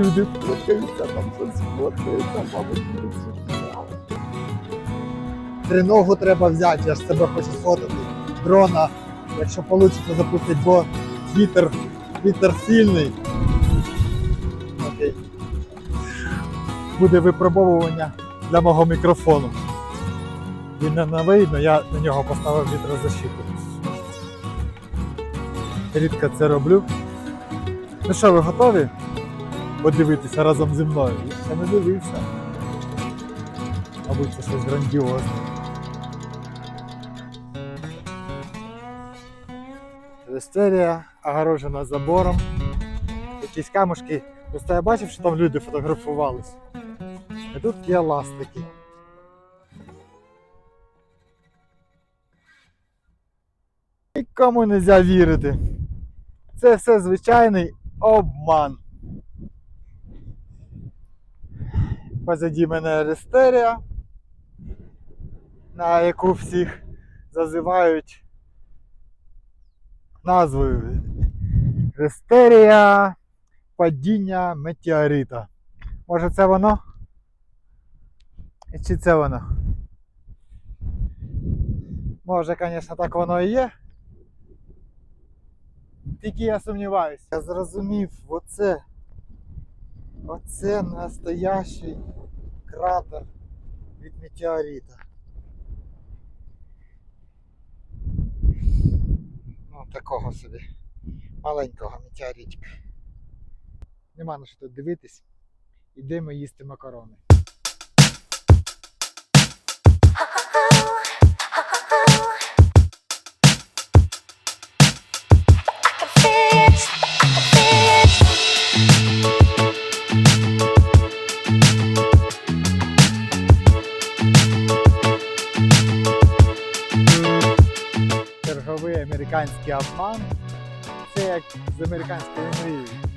люди фоткаються, там щось фоткаються, мабуть. Триногу треба взяти, я ж себе хочу сфотати. Дрона, якщо вийде запустити, бо вітер, вітер сильний. Окей. Буде випробовування для мого мікрофону. Він не але я на нього поставив вітрозащиту. Рідко це роблю. Ну що, ви готові подивитися разом зі мною? Я ще не дивився. Мабуть, це щось грандіозне. Вестерія огорожена забором. Якісь камушки. Просто я бачив, що там люди фотографувались. І тут є ластики. Нікому не можна вірити. Це все звичайний обман. Позаді мене Рестерія, на яку всіх зазивають назвою Рестерія падіння метеорита. Може це воно? І Чи це воно? Може, звісно, так воно і є. Тільки я сумніваюся. Я зрозумів, оце. Оце настоящий кратер від метеорита. Ну, такого собі. Маленького метеоритика. Нема на що тут дивитись. Ідемо їсти макарони. Американський обман. Це як з американської мрією.